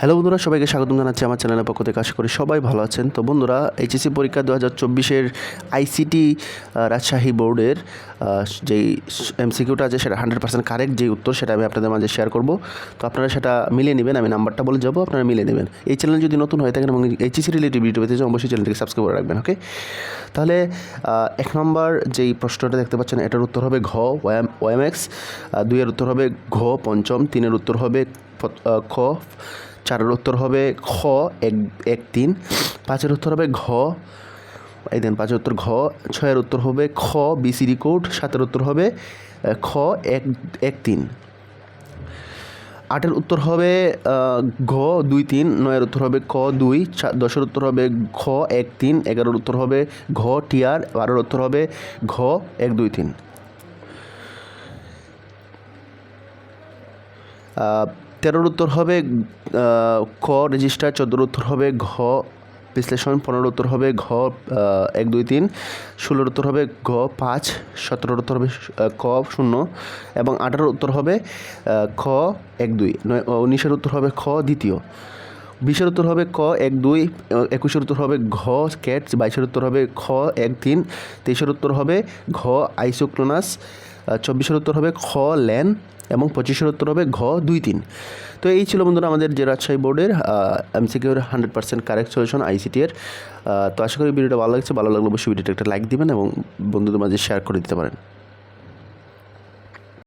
Hello বন্ধুরা, সবাইকে স্বাগতম জানাচ্ছি আমার চ্যানেলের পক্ষ থেকে। আশা করি সবাই ভালো আছেন। তো বন্ধুরা, এইচএসসি পরীক্ষা দু হাজার চব্বিশের আইসিটি রাজশাহী বোর্ডের যেই এমসিকিউটা আছে সেটা হান্ড্রেড পার্সেন্ট কারেক্ট যে উত্তর সেটা আমি আপনাদের মাঝে শেয়ার করব। তো আপনারা সেটা মিলিয়ে নেবেন, আমি নাম্বারটা বলে যাব, আপনারা মিলিয়ে নেবেন। এই চ্যানেল যদি নতুন হয়ে থাকেন এবং এইচএসসি রিলেটিভ ভিডিও পেতে অবশ্যই চ্যানেলটিকে সাবস্ক্রাইব করে রাখবেন ওকে তাহলে এক নম্বর যেই প্রশ্নটা দেখতে পাচ্ছেন, এটার উত্তর হবে ঘ, ওয়াম ওয়ামএক্স দুইয়ের উত্তর হবে ঘ, পঞ্চম, তিনের উত্তর হবে খ চারের উত্তর হবে খ এক এক, তিন। পাঁচের উত্তর হবে ঘ, এই দেন পাঁচের উত্তর ঘ। ছয়ের উত্তর হবে খ বিসিডি কোড। সাতের উত্তর হবে খ, এক এক, তিন। আটের উত্তর হবে ঘ, দুই, তিন। নয়ের উত্তর হবে ক, দুই। দশের উত্তর হবে ঘ, এক, তিন। এগারোর উত্তর হবে ঘ, টিয়ার। বারোর উত্তর হবে ঘ, এক, দুই, তিন। তেরোর উত্তর হবে ক রেজিস্টার, চোদ্দোর উত্তর হবে ঘ বিশ্লেষণ, পনেরোর উত্তর হবে ঘ এক, দুই, তিন, ষোলোর উত্তর হবে ঘ, পাঁচ, সতেরোর উত্তর হবে ক, শূন্য এবং আঠারোর উত্তর হবে খ, এক, দুই উনিশের উত্তর হবে খ, দ্বিতীয়, বিশের উত্তর হবে ক, এক, দুই একুশের উত্তর হবে ঘ, ক্যাট, বাইশের উত্তর হবে খ, এক, তিন, তেইশের উত্তর হবে ঘ, আইসোক্লোনাস চব্বিশের উত্তর হবে খ ল্যান এবং পঁচিশের উত্তর হবে ঘ, দুই, তিন। তো এই ছিল বন্ধুরা আমাদের যে রাজশাহী বোর্ডের এমসিকিউর hundred percent correct solution ICT তো আশা করি ভিডিওটা ভালো লাগছে, ভালো লাগলে অবশ্যই ভিডিওটা একটা লাইক দিবেন এবং বন্ধুদের মাঝে শেয়ার করে দিতে পারেন।